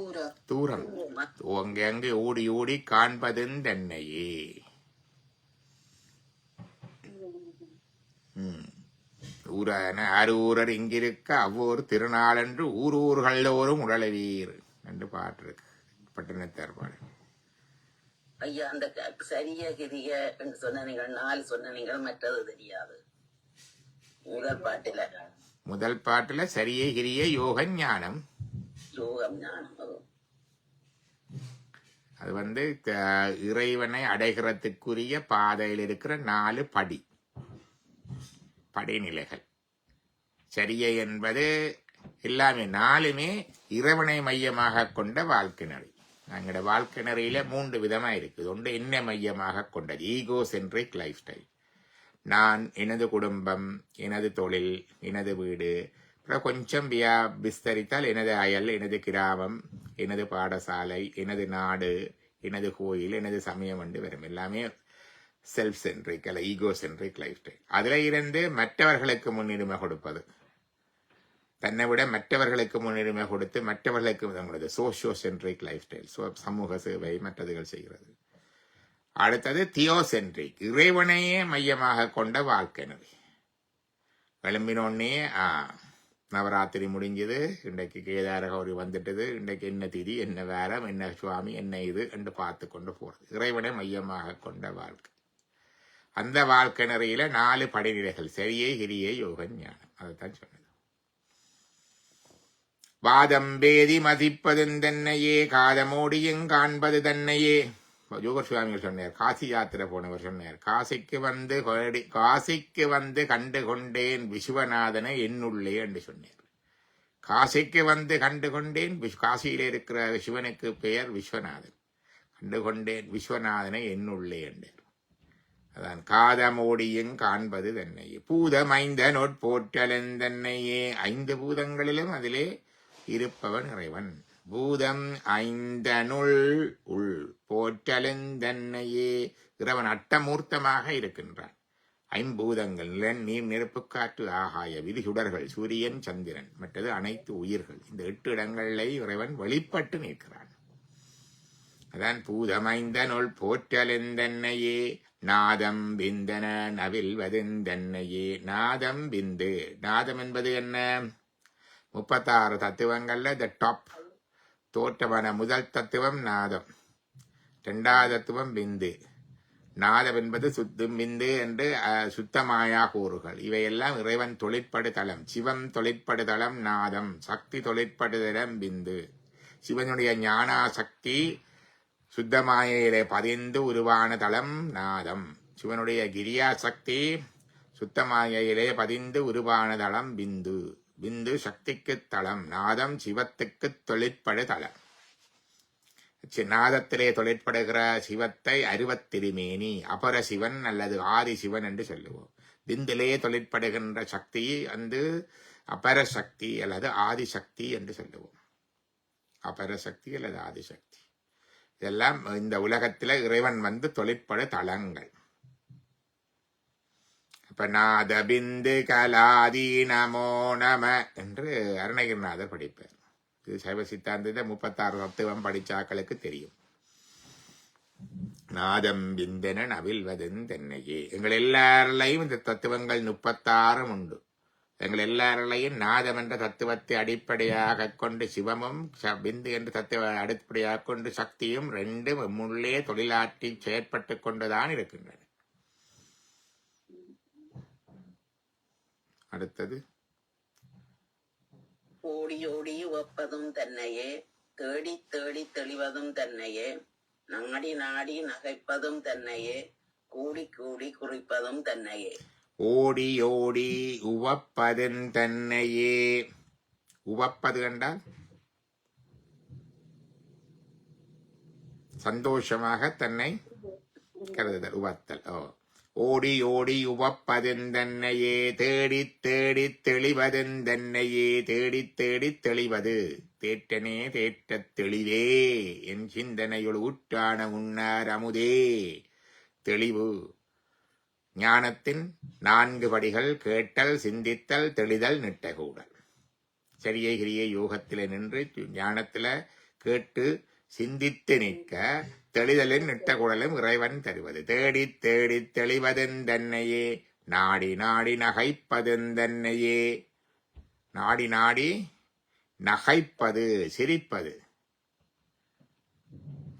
தூர. தூரம். அங்கங்கே ஓடி ஓடி காண்பதும் தன்னையே. ஊரான அரூரர் இங்கிருக்க அவ்வொரு திருநாளன்று ஊர் ஊர்களோரும் உடலவீர் என்று பாட்டு இருக்கு பட்டினத்தார் பாடு ஐயா அந்த சரிய கிரிய என்று சொன்ன நீங்கள் நாலு சொன்ன நீங்கள் மற்றது தெரியாது. முதல் பாட்டில. முதல் பாட்டுல சரியே கிரிய யோக ஞானம் யோகம் ஞானம் அது. வந்து த- இறைவனை அடைகிறதுக்குரிய பாதையில் இருக்கிற நாலு படி. படிநிலைகள். சரியை என்பது எல்லாமே நாலுமே இறைவனை மையமாக கொண்ட வாழ்க்கை நெறி. எங்களோட வாழ்க்கை நெறியில மூன்று விதமா இருக்குது. ஒன்று என்ன மையமாக கொண்டது. ஈகோ சென்ட்ரிக் லைஃப் ஸ்டைல் நான் எனது குடும்பம் எனது தொழில் எனது வீடு கொஞ்சம் வியா விஸ்தரித்தால் எனது அயல் எனது கிராமம் எனது பாடசாலை எனது நாடு எனது கோயில் எனது சமயம் என்று வரும் எல்லாமே செல்ஃப் சென்ட்ரிக் அல்ல ஈகோ சென்ட்ரிக் லைஃப் ஸ்டைல் அதில் இருந்து மற்றவர்களுக்கு முன்னுரிமை கொடுப்பது. தன்னை விட மற்றவர்களுக்கு முன்னுரிமை கொடுத்து மற்றவர்களுக்கு நம்மளது சோஷியோ சென்ட்ரிக் லைஃப் ஸ்டைல் சமூக சேவை மற்றதுகள் செய்கிறது. அடுத்தது தியோசென்ட்ரிக் இறைவனையே மையமாக கொண்ட வாழ்க்கை நெறி விளம்பினோடனே ஆ நவராத்திரி முடிஞ்சது. இன்றைக்கு கேதார கௌரி வந்துட்டது. இன்றைக்கு என்ன திதி என்ன வேரம் என்ன சுவாமி என்ன இது என்று பார்த்து கொண்டு போகிறது இறைவனை மையமாக கொண்ட வாழ்க்கை. அந்த வாழ்க்கை நெறியில நாலு படிநிலைகள். சரியே கிரியே யோகன் ஞானம். அதைத்தான் சொன்னது. வாதம் பேதி மதிப்பதும் தன்னையே காதமோடியும் காண்பது தன்னையே. யோகர் சுவாமிகள் சொன்னார் காசி யாத்திரை போனவர் சொன்னார் காசிக்கு வந்து கொடி- காசிக்கு வந்து கண்டு கொண்டேன் விஸ்வநாதனை என்னுள்ளே என்று சொன்னார். காசிக்கு வந்து கண்டு கொண்டேன் காசியில் இருக்கிற சிவனுக்கு பெயர் விஸ்வநாதன். கண்டு கொண்டேன் விஸ்வநாதனை என்னுள்ளே என்றார். அதான் காதமோடியும் காண்பது தன்னையே. பூதம் ஐந்த நோட்போற்றலந்தன்னையே ஐந்து பூதங்களிலும் அதிலே இருப்பவன் இறைவன். பூதம் ஐந்தனுள் உள் போற்றலந்தன்னையே இறைவன் அட்டமூர்த்தமாக இருக்கின்றான். ஐம்பூதங்கள் நிலன் நீர் நெருப்பு காற்று ஆகாய விதிகுடர்கள் சூரியன் சந்திரன் மற்றது அனைத்து உயிர்கள். இந்த எட்டு இடங்களிலே இறைவன் வெளிப்பட்டு நிற்கிறான். அதான் பூதமைந்த நொல் போற்றலெந்தன்னையே நாதம் பிந்தன நவில் வதெந்தன்னையே நாதம் பிந்து நாதம் என்பது என்ன? முப்பத்தாறு தத்துவங்கள்ல த டாப் தோற்றவன முதல் தத்துவம் நாதம். இரண்டாவது தத்துவம் விந்து. நாதம் என்பது சுத்தும் விந்து என்று சுத்தமாயா கூறுகள். இவையெல்லாம் இறைவன் தொழிற்படுதலம். சிவம் தொழிற்படுதலம் நாதம். சக்தி தொழிற்படுதலம் விந்து. சிவனுடைய ஞானா சக்தி சுத்தமாயிலே பதிந்து உருவான தளம் நாதம். சிவனுடைய கிரியா சக்தி சுத்தமாயிலே பதிந்து உருவான தளம் பிந்து பிந்து சக்திக்கு தலம் நாதம் சிவத்துக்கு தொழிற்படு தலம் சி- நாதத்திலே தொழிற்படுகிற சிவத்தை அருவத்திருமேனி அபர சிவன் அல்லது ஆதி சிவன் என்று சொல்லுவோம். பிந்திலே தொழிற்படுகின்ற சக்தி வந்து அபர சக்தி அல்லது ஆதி சக்தி என்று சொல்லுவோம். அபர சக்தி அல்லது ஆதி சக்தி. இதெல்லாம் இந்த உலகத்தில் இறைவன் வந்து தொழிற்படு தலங்கள் கல்பநாத நாத பிந்து கலாதி நமோ நம என்று அருணகிரிநாதர் படிப்பார். இது சைவ சித்தாந்தத்தை முப்பத்தாறு தத்துவம் படிச்சாக்களுக்கு தெரியும். நாதம் பிந்தன அவில்வதன் தென்னையே. எங்கள் எல்லாரிலையும் இந்த தத்துவங்கள் முப்பத்தாறும் உண்டு. எங்கள் எல்லாரிலையும் நாதம் என்ற தத்துவத்தை அடிப்படையாக கொண்டு சிவமும் பிந்து என்ற தத்துவ அடிப்படையாக கொண்டு சக்தியும் ரெண்டும் முள்ளே தொழிலாற்றி செயற்பட்டு கொண்டுதான் இருக்கின்றன. அடுத்தது. ஓடி ஓடி ஒப்பதும் தன்னையே தேடி தேடி தெளிவதும் தன்னையே நாடி நாடி நகைப்பதும் தன்னையே கூடி கூடி குறிப்பதும் தன்னையே. ஓடி ஓடி உவப்பதன் தன்னையே. உவப்பது என்றால் சந்தோஷமாக தன்னை கருதுதல் உவத்தல். ஓ. ஓடி ஓடி உவப்பதெந்தன்னையே தேடித் தேடித் தெளிவதெந்தன்னையே தேடித் தேடித் தெளிவது. தேட்டனே தேட்டத் தெளிவே என் சிந்தனையுள் ஊற்றான உன்னார் அமுதே. தெளிவு. ஞானத்தின் நான்கு படிகள் கேட்டல் சிந்தித்தல் தெளிதல் நிட்டகூடல். சரியை கிரியை யோகத்தில் நின்று ஞானத்தில் கேட்டு சிந்தித்து நிற்க தெளிதலின் நிட்ட குழலும் இறைவன் தருவது. தேடி தேடி தெளிவதெந்தன்னையே நாடி நாடி நகைப்பதெந்தன்னையே நாடி நாடி நகைப்பது சிரிப்பது.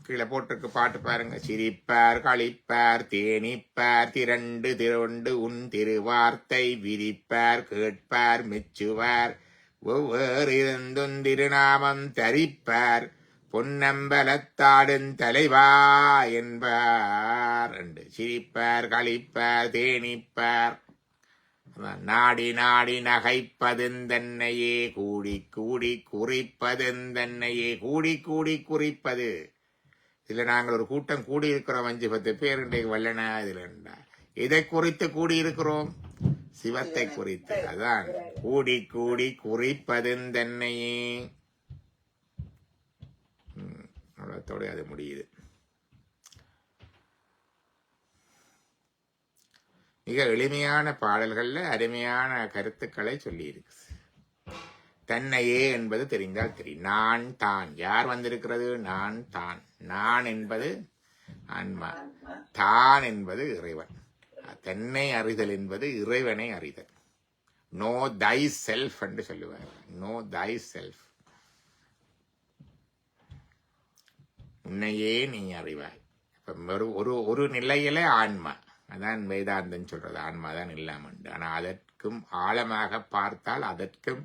கீழே போட்டிருக்கு பாட்டு பாருங்க. சிரிப்பார் களிப்பார் தேனிப்பார் திரண்டு திரண்டு உன் திருவார்த்தை விரிப்பார் கேட்பார் மெச்சுவார். ஒவ்வொரு இருந்தும் திருநாமம் தரிப்பார். பொன்னம்பலத்தாடும் தலைவா என்பார். என்று சிரிப்பார் கழிப்பார் தேனிப்பார். நாடி நாடி நகைப்பதெந்தன்னையே கூடி கூடி குறிப்பதெந்தன்னையே கூடி கூடி குறிப்பது. இதில் நாங்கள் ஒரு கூட்டம் கூடி இருக்கிறோம் அஞ்சு பத்து பேர். இன்றைக்கு வல்லனா இதில் இருந்தா இதை குறித்து கூடி இருக்கிறோம் சிவத்தை குறித்து. அதான். கூடி கூடி குறிப்பதெந்தன்னையே ம், அது முடியுது. மிக எளிமையான பாடல்களில் அருமையான கருத்துக்களை சொல்லியிருக்கு. தன்னையே என்பது தெரிந்தால் தெரியும் நான் தான். யார் வந்திருக்கிறது? நான் தான். நான் என்பது ஆன்மா தான் என்பது இறைவன். தன்னை அறிதல் என்பது இறைவனை அறிதல். நோ தை செல்ஃப் என்று சொல்லுவார் நோ தை செல்ஃப் உன்னையே நீ அறிவாய். இப்போ ஒரு ஒரு ஒரு நிலையில ஆன்மா. அதான் வேதாந்தம் சொல்றது. ஆன்மா தான் இல்லாமண்டு ஆனால் அதற்கும் ஆழமாக பார்த்தால் அதற்கும்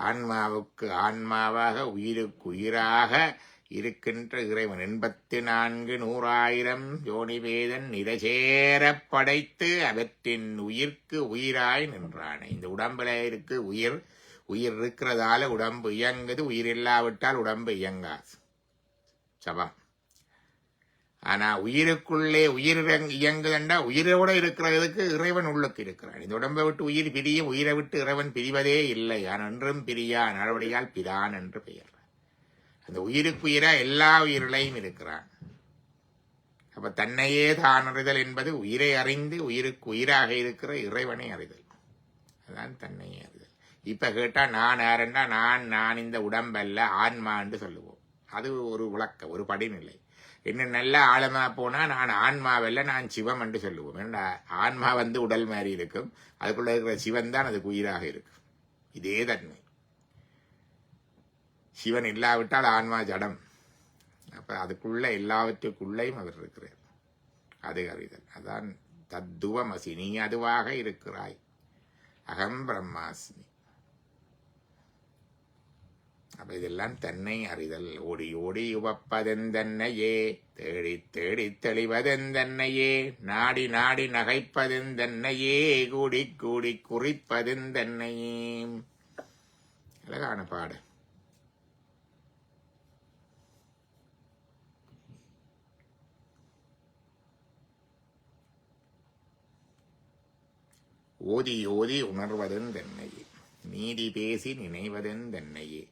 ஆன்மாவுக்கு ஆன்மாவாக உயிருக்கு உயிராக இருக்கின்ற இறைவன். எண்பத்தி நான்கு நூறாயிரம் யோனிவேதன் நிறசேர படைத்து அவற்றின் உயிர்க்கு உயிராய் நின்றானே. இந்த உடம்புல இருக்கு உயிர். உயிர் இருக்கிறதால உடம்பு இயங்குது. உயிர் இல்லாவிட்டால் உடம்பு இயங்காது. சபம் ஆனா உயிருக்குள்ளே உயிர் இயங்குதண்டா உயிரோட இருக்கிறதுக்கு இறைவன் உள்ளுக்கு இருக்கிறான். இந்த உடம்பை விட்டு உயிர் பிரியும் உயிரை விட்டு இறைவன் பிரிவதே இல்லை. என்றும் பிரியா நடவடியால் பிரான் என்று பெயர் அந்த உயிருக்குயிரா எல்லா உயிர்களையும் இருக்கிறான். அப்ப தன்னையே தான் அறிதல் என்பது உயிரை அறிந்து உயிருக்கு உயிராக இருக்கிற இறைவனை அறிதல். அதான் தன்னையே அறிதல். இப்ப கேட்டா நான் யாருண்டா நான் நான் இந்த உடம்பல்ல ஆன்மா என்று சொல்லுவோம். அது ஒரு விளக்க ஒரு படிநிலை. இன்னும் நல்ல ஆழமா போனா நான் ஆன்மாவல்ல நான் சிவம் என்று சொல்லுவோம். ஏன்னா ஆன்மா வந்து உடல் மாதிரி இருக்கும். அதுக்குள்ள இருக்கிற சிவன் தான் அதுக்கு உயிராக இருக்கும். இதே தன்மை. சிவன் இல்லாவிட்டால் ஆன்மா ஜடம். அப்ப அதுக்குள்ள எல்லாவற்றுக்குள்ளேயும் அவர் இருக்கிறார். அது அறிதல். அதான் தத்துவமசி நீ அதுவாக இருக்கிறாய். அகம் பிரம்மாஸ்மி. அப்ப இதெல்லாம் தன்னை அறிதல். ஓடி ஓடி உவப்பதெந்தன்னையே தேடி தேடி தெளிவதெந்தன்னையே நாடி நாடி நகைப்பதெந்தன்னையே கூடி கூடி குறிப்பதெந்தன்னையே. அழகான பாடு ஓதி ஓதி உணர்வதெந்தன்னையே நீதி பேசி நினைவதெந்தன்னையே.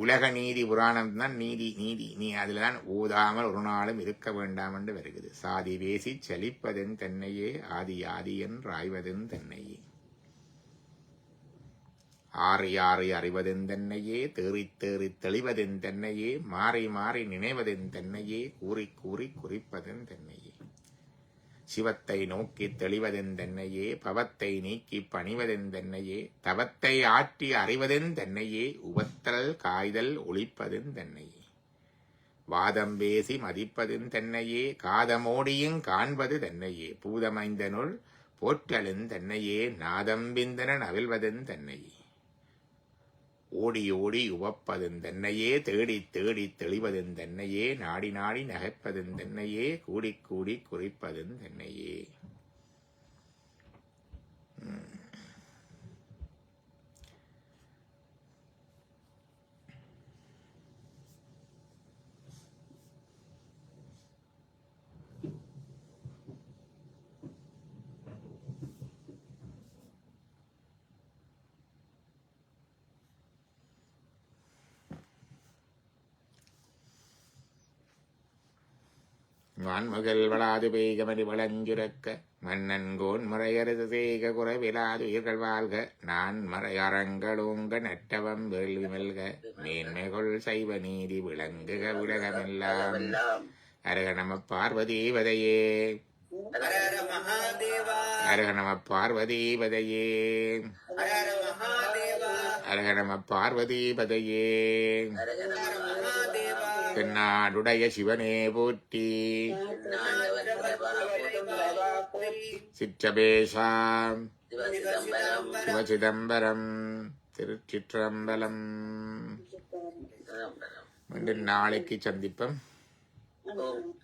உலக நீதி புராணம் தான் நீதி நீதி நீ அதில் தான் ஓதாமல் ஒரு நாளும் இருக்க வேண்டாம் என்று வருகிறது. சாதி பேசி சலிப்பதென் தன்னையே ஆதி ஆதி என்றாய்வதென் தன்னையே. ஆறி ஆறி அறிவதென் தன்னையே தேறி தேறி தெளிவதென் தன்னையே மாறி மாறி நினைவதென் தன்னையே கூறி கூறி குறிப்பதென் தன்னையே. சிவத்தை நோக்கி தெளிவதெந்தென்னையே பவத்தை நீக்கி பணிவதெந்தென்னையே தவத்தை ஆற்றி அறிவதென் தன்னையே உவத்தல் காய்தல் ஒழிப்பதெந்தென்னையே. வாதம் பேசி மதிப்பதெந்தென்னையே காதமோடியும் காண்பது தன்னையே பூதமைந்தனுள் போற்றலென் தன்னையே நாதம்பிந்தனன் அவிழ்வதென் தன்னையே ஓடி ஓடி உவப்பதெந்தென்னையே தேடி தேடி தெளிவதெந்தென்னையே நாடி நாடி நகைப்பதெந்தென்னையே கூடி கூடி குறிப்பதெந்தென்னையே. தன்னையே வான்முகல் வளாது பெய்கமணி வளஞ்சுரக்க மன்னன் கோன் மறையரசு செய்க உயிர்கள் வாழ்க நான் மறையறங்களோங்க நட்டவம் வேள்வி மெல்க மேன்மைகொள் சைவ நீதி விளங்குக உலகமெல்லாம் அருக நம பார்வதி அருக நம பார்வதி அருக நம பார்வதீபதையே தென்னாடுடைய சிவனே போற்றி. சிற்றபேஷாம் சிவசிதம்பரம். திருச்சிற்றம்பலம். மீண்டும் நாளைக்கு சந்திப்பம். ஓம்